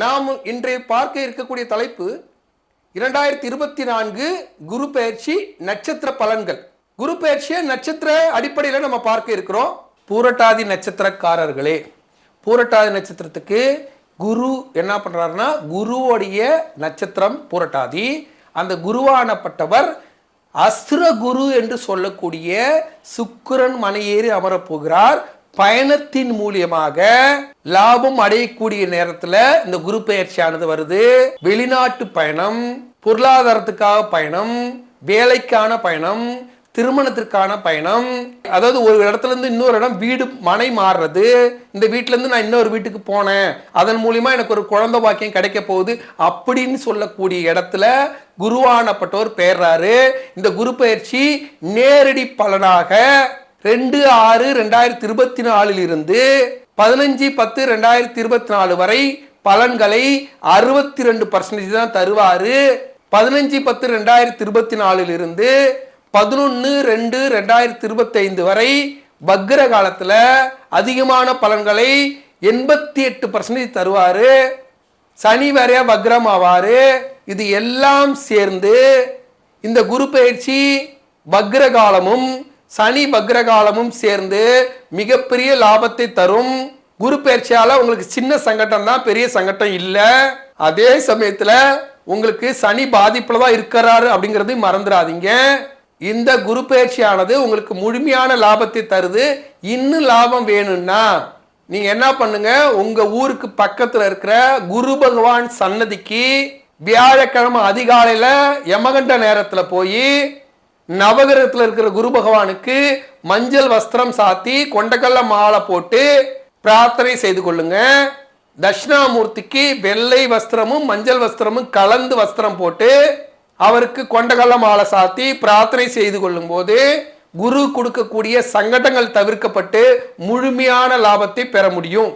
நாம் இன்றைய பார்க்க இருக்கக்கூடிய தலைப்பு இரண்டாயிரத்தி இருபத்தி நான்கு குரு பயிற்சி நட்சத்திர பலன்கள். குரு பயிற்சியை நட்சத்திர அடிப்படையில் நம்ம பார்க்க இருக்கிறோம். பூரட்டாதி நட்சத்திரக்காரர்களே பூரட்டாதி நட்சத்திரத்துக்கு குரு என்ன பண்ணுறாருன்னா குருவுடைய நட்சத்திரம் பூரட்டாதி. அந்த குருவானப்பட்டவர் அஸ்திர குரு என்று சொல்லக்கூடிய சுக்கிரன் மனையேறி அமரப் போகிறார். பயணத்தின் மூலியமாக லாபம் அடையக்கூடிய நேரத்துல இந்த குரு பயிற்சியானது வருது. வெளிநாட்டு பயணம் பொருளாதாரத்துக்காக பயணம் வேலைக்கான பயணம் திருமணத்திற்கான பயணம். அதாவது ஒரு இடத்துல இருந்து இன்னொரு இடம் வீடு மனை மாறுறது. இந்த வீட்டிலேருந்து இருந்து நான் இன்னொரு வீட்டுக்கு போனேன். அதன் மூலியமா எனக்கு ஒரு குழந்தை பாக்கியம் கிடைக்க போகுது அப்படின்னு சொல்லக்கூடிய இடத்துல குருவானப்பட்டோர் பெயர்றாரு. இந்த குரு பயிற்சி நேரடி பலனாக ரெண்டு ஆறு ரெண்டாயிரத்தி இருபத்தி நாலில் இருந்து பதினஞ்சு பத்து ரெண்டாயிரத்தி இருபத்தி நாலு வரை பலன்களை அறுபத்தி ரெண்டு பர்சன்டேஜ் தான் தருவார். பதினஞ்சு பத்து ரெண்டாயிரத்தி இருபத்தி நாலில் இருந்து பதினொன்று ரெண்டு ரெண்டாயிரத்தி இருபத்தைந்து வரை பக்ர காலத்தில் அதிகமான பலன்களை எண்பத்தி எட்டு பர்சன்டேஜ் தருவார். சனி வரைய பக்ரம் ஆவார். இது எல்லாம் சேர்ந்து இந்த குரு பயிற்சி பக்ர காலமும் சனி பக்ரகாலமும் சேர்ந்து மிகப்பெரிய லாபத்தை தரும். குரு பயிற்சியால உங்களுக்கு சின்ன சங்கடம் தான் பெரிய சங்கடம் இல்லை. அதே சமயத்துல உங்களுக்கு சனி பாதிப்புல தான் இருக்கிறாரு அப்படிங்கிறது மறந்துடாதீங்க. இந்த குரு பயிற்சியானது உங்களுக்கு முழுமையான லாபத்தை தருது. இன்னும் லாபம் வேணும்னா நீங்க என்ன பண்ணுங்க உங்க ஊருக்கு பக்கத்துல இருக்கிற குரு பகவான் சன்னதிக்கு வியாழக்கிழமை அதிகாலையில யமகண்ட நேரத்துல போய் நவகிரகத்தில் இருக்கிற குரு பகவானுக்கு மஞ்சள் வஸ்திரம் சாத்தி கொண்டக்கல்ல மாலை போட்டு பிரார்த்தனை செய்து கொள்ளுங்க. தட்சிணாமூர்த்திக்கு வெள்ளை வஸ்திரமும் மஞ்சள் வஸ்திரமும் கலந்து வஸ்திரம் போட்டு அவருக்கு கொண்டகல்ல மாலை சாத்தி பிரார்த்தனை செய்து கொள்ளும் போது குரு கொடுக்கக்கூடிய சங்கடங்கள் தவிர்க்கப்பட்டு முழுமையான லாபத்தை பெற முடியும்.